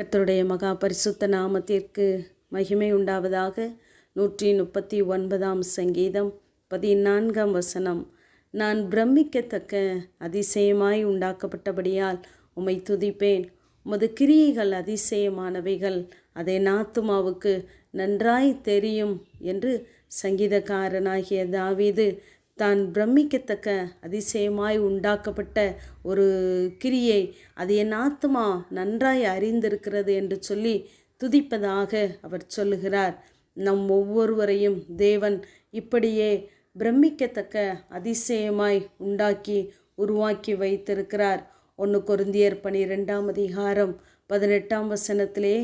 கர்த்தருடைய மகா பரிசுத்த நாமத்திற்கு மகிமை உண்டாவதாக நூற்றி முப்பத்தி ஒன்பதாம் சங்கீதம் பதினான்காம் வசனம். நான் பிரமிக்கத்தக்க அதிசயமாய் உண்டாக்கப்பட்டபடியால் உம்மை துதிப்பேன். உமது கிரியைகள் அதிசயமானவைகள் அதை நாத்துமாவுக்கு நன்றாய் தெரியும் என்று சங்கீதக்காரனாகிய தாவீது தான் பிரமிக்கத்தக்க அதிசயமாய் உண்டாக்கப்பட்ட ஒரு கிரியை. அது என் ஆத்மா நன்றாய் அறிந்திருக்கிறது என்று சொல்லி துதிப்பதாக அவர் சொல்லுகிறார். நம் ஒவ்வொருவரையும் தேவன் இப்படியே பிரமிக்கத்தக்க அதிசயமாய் உண்டாக்கி உருவாக்கி வைத்திருக்கிறார். ஒன்று கொருந்தியர் பனிரெண்டாம் அதிகாரம் பதினெட்டாம் வசனத்திலே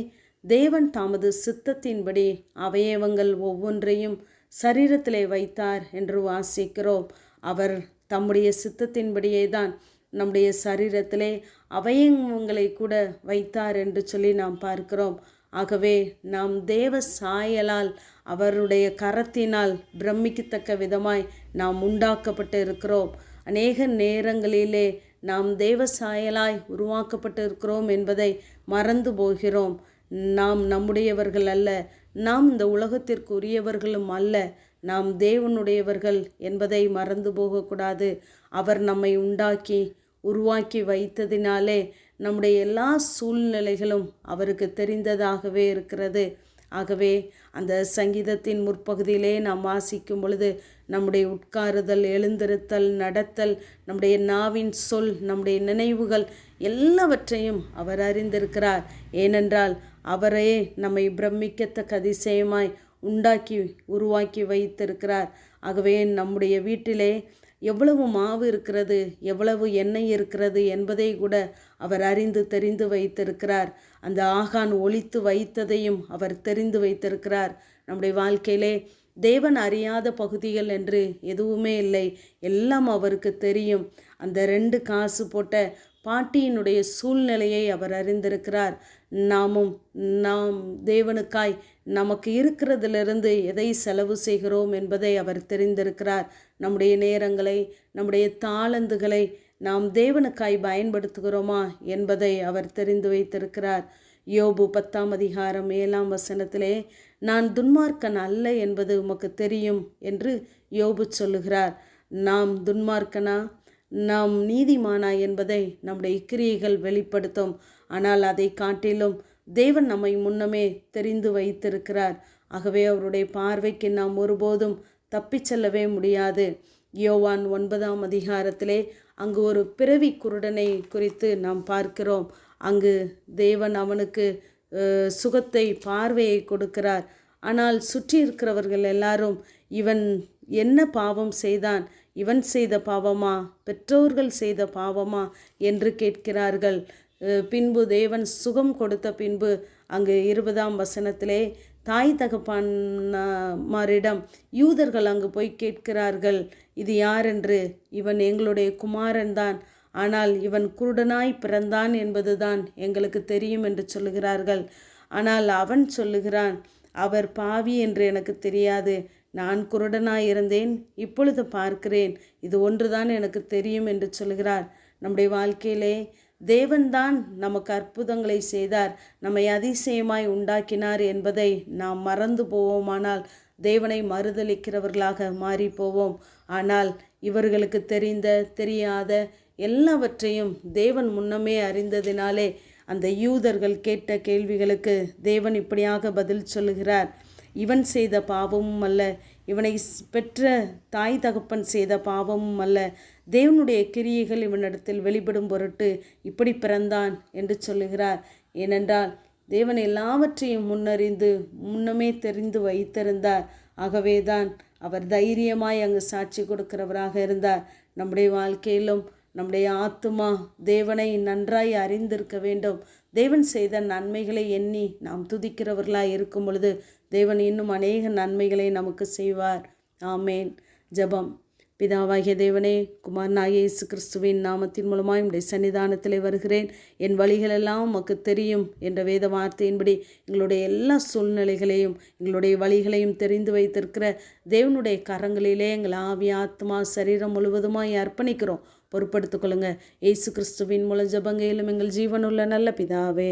தேவன் தமது சித்தத்தின்படி அவயவங்கள் ஒவ்வொன்றையும் சரீரத்திலே வைத்தார் என்று வாசிக்கிறோம். அவர் தம்முடைய சித்தத்தின்படியே தான் நம்முடைய சரீரத்திலே அவயங்களை கூட வைத்தார் என்று சொல்லி நாம் பார்க்கிறோம். ஆகவே நாம் தேவ சாயலால் அவருடைய கரத்தினால் பிரமிக்கத்தக்க விதமாய் நாம் உண்டாக்கப்பட்டு இருக்கிறோம். அநேக நேரங்களிலே நாம் தேவ சாயலாய் உருவாக்கப்பட்டு இருக்கிறோம் என்பதை மறந்து போகிறோம். நாம் நம்முடையவர்கள் அல்ல. நாம் இந்த உலகத்திற்கு உரியவர்களும் அல்ல. நாம் தேவனுடையவர்கள் என்பதை மறந்து போகக்கூடாது. அவர் நம்மை உண்டாக்கி உருவாக்கி வைத்ததினாலே நம்முடைய எல்லா சூழ்நிலைகளும் அவருக்கு தெரிந்ததாகவே இருக்கிறது. ஆகவே அந்த சங்கீதத்தின் முற்பகுதியிலே நாம் வாசிக்கும் பொழுது நம்முடைய உட்காருதல் எழுந்திருத்தல் நடத்தல் நம்முடைய நாவின் சொல் நம்முடைய நினைவுகள் எல்லாவற்றையும் அவர் அறிந்திருக்கிறார். ஏனென்றால் அவரே நம்மை பிரமிக்கத்தக்க அதிசயமாய் உண்டாக்கி உருவாக்கி வைத்திருக்கிறார். ஆகவே நம்முடைய வீட்டிலே எவ்வளவு மாவு இருக்கிறது எவ்வளவு எண்ணெய் இருக்கிறது என்பதை கூட அவர் அறிந்து தெரிந்து வைத்திருக்கிறார். அந்த ஆகான் ஒழித்து வைத்ததையும் அவர் தெரிந்து வைத்திருக்கிறார். நம்முடைய வாழ்க்கையிலே தேவன் அறியாத பகுதிகள் என்று எதுவுமே இல்லை. எல்லாம் அவருக்கு தெரியும். அந்த ரெண்டு காசு போட்ட பாட்டியினுடைய சூழ்நிலையை அவர் அறிந்திருக்கிறார். நாமும் நாம் தேவனுக்காய் நமக்கு இருக்கிறதிலிருந்து எதை செலவு செய்கிறோம் என்பதை அவர் தெரிந்திருக்கிறார். நம்முடைய நேரங்களை நம்முடைய தாளந்துகளை நாம் தேவனுக்காய் பயன்படுத்துகிறோமா என்பதை அவர் தெரிந்து வைத்திருக்கிறார். யோபு பத்தாம் அதிகாரம் ஏழாம் வசனத்திலே நான் துன்மார்க்கன் அல்ல என்பது உமக்கு தெரியும் என்று யோபு சொல்லுகிறார். நாம் துன்மார்க்கனா? நாம் நீதிமானா என்பதை நம்முடைய கிரியைகள் வெளிப்படுத்தும். ஆனால் அதை காட்டிலும் தேவன் நம்மை முன்னமே தெரிந்து வைத்திருக்கிறார். ஆகவே அவருடைய பார்வைக்கு நாம் ஒருபோதும் தப்பிச் செல்லவே முடியாது. யோவான் ஒன்பதாம் அதிகாரத்திலே அங்கு ஒரு பிறவி குருடனை குறித்து நாம் பார்க்கிறோம். அங்கு தேவன் அவனுக்கு சுகத்தை பார்வையை கொடுக்கிறார். ஆனால் சுற்றி இருக்கிறவர்கள் எல்லாரும் இவன் என்ன பாவம் செய்தான்? இவன் செய்த பாவமா? பெற்றோர்கள் செய்த பாவமா? என்று கேட்கிறார்கள். பின்பு தேவன் சுகம் கொடுத்த பின்பு அங்கு இருபதாம் வசனத்திலே தாய் தகப்பான்மாரிடம் யூதர்கள் அங்கு போய் கேட்கிறார்கள். இது யார் என்று? இவன் எங்களுடைய குமாரன் தான். ஆனால் இவன் குருடனாய் பிறந்தான் என்பதுதான் எங்களுக்கு தெரியும் என்று சொல்லுகிறார்கள். ஆனால் அவன் சொல்லுகிறான் அவர் பாவி என்று எனக்கு தெரியாது. நான் குருடனாயிருந்தேன் இப்பொழுது பார்க்கிறேன். இது ஒன்றுதான் எனக்கு தெரியும் என்று சொல்கிறார். நம்முடைய வாழ்க்கையிலே தேவன்தான் நமக்கு அற்புதங்களை செய்தார். நம்மை அதிசயமாய் உண்டாக்கினார் என்பதை நாம் மறந்து போவோமானால் தேவனை மறுதளிக்கிறவர்களாக மாறி போவோம் ஆனால் இவர்களுக்கு தெரிந்த தெரியாத எல்லாவற்றையும் தேவன் முன்னமே அறிந்ததினாலே அந்த யூதர்கள் கேட்ட கேள்விகளுக்கு தேவன் இப்படியாக பதில் சொல்லுகிறார். இவன் செய்த பாவமும் அல்ல. இவனை பெற்ற தாய் தகப்பன் செய்த பாவமும் அல்ல. தேவனுடைய கிரியைகள் இவனிடத்தில் வெளிப்படும் பொருட்டு இப்படி பிறந்தான் என்று சொல்லுகிறார். ஏனென்றால் தேவன் எல்லாவற்றையும் முன்னறிந்து முன்னமே தெரிந்து வைத்திருந்தார். ஆகவேதான் அவர் தைரியமாய் அங்கு சாட்சி கொடுக்கிறவராக இருந்தார். நம்முடைய வாழ்க்கையிலும் நம்முடைய ஆத்துமா தேவனை நன்றாய் அறிந்திருக்க வேண்டும். தேவன் செய்த நன்மைகளை எண்ணி நாம் துதிக்கிறவர்களாய் இருக்கும் பொழுது தேவன் இன்னும் அநேக நன்மைகளை நமக்கு செய்வார். ஆமேன். ஜபம். பிதாவாகிய தேவனே குமாரனாகிய இயேசு கிறிஸ்துவின் நாமத்தின் மூலமாக என்னுடைய சன்னிதானத்தில் வருகிறேன். என் வழிகளெல்லாம் உமக்கு தெரியும் என்ற வேத வார்த்தையின்படி எங்களுடைய எல்லா சூழ்நிலைகளையும் எங்களுடைய வழிகளையும் தெரிந்து வைத்திருக்கிற தேவனுடைய கரங்களிலே எங்கள் ஆவி ஆத்மா சரீரம் முழுவதுமாய் அர்ப்பணிக்கிறோம். பொறுப்படுத்திக் கொள்ளுங்க. இயேசு கிறிஸ்துவின் மூலம் ஜபங்கையிலும் எங்கள் ஜீவனுள்ள நல்ல பிதாவே.